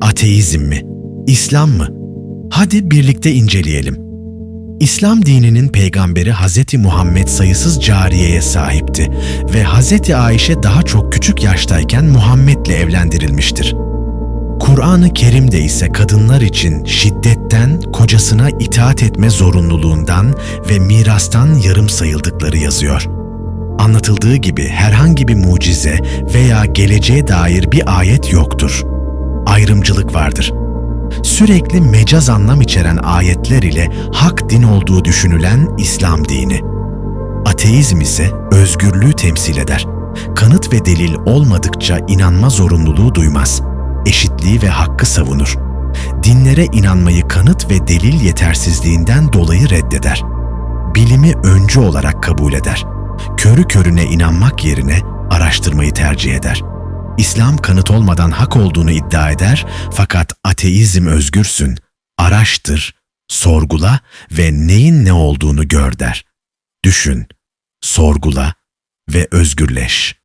Ateizm mi? İslam mı? Hadi birlikte inceleyelim. İslam dininin peygamberi Hz. Muhammed sayısız cariyeye sahipti ve Hz. Ayşe daha çok küçük yaştayken Muhammed'le evlendirilmiştir. Kur'an-ı Kerim'de ise kadınlar için şiddetten, kocasına itaat etme zorunluluğundan ve mirastan yarım sayıldıkları yazıyor. Anlatıldığı gibi herhangi bir mucize veya geleceğe dair bir ayet yoktur. Ayrımcılık vardır. Sürekli mecaz anlam içeren ayetler ile hak din olduğu düşünülen İslam dini. Ateizm ise özgürlüğü temsil eder. Kanıt ve delil olmadıkça inanma zorunluluğu duymaz. Eşitliği ve hakkı savunur. Dinlere inanmayı kanıt ve delil yetersizliğinden dolayı reddeder. Bilimi öncü olarak kabul eder. Körü körüne inanmak yerine araştırmayı tercih eder. İslam kanıt olmadan hak olduğunu iddia eder fakat ateizm özgürsün, araştır, sorgula ve neyin ne olduğunu gör der. Düşün, sorgula ve özgürleş.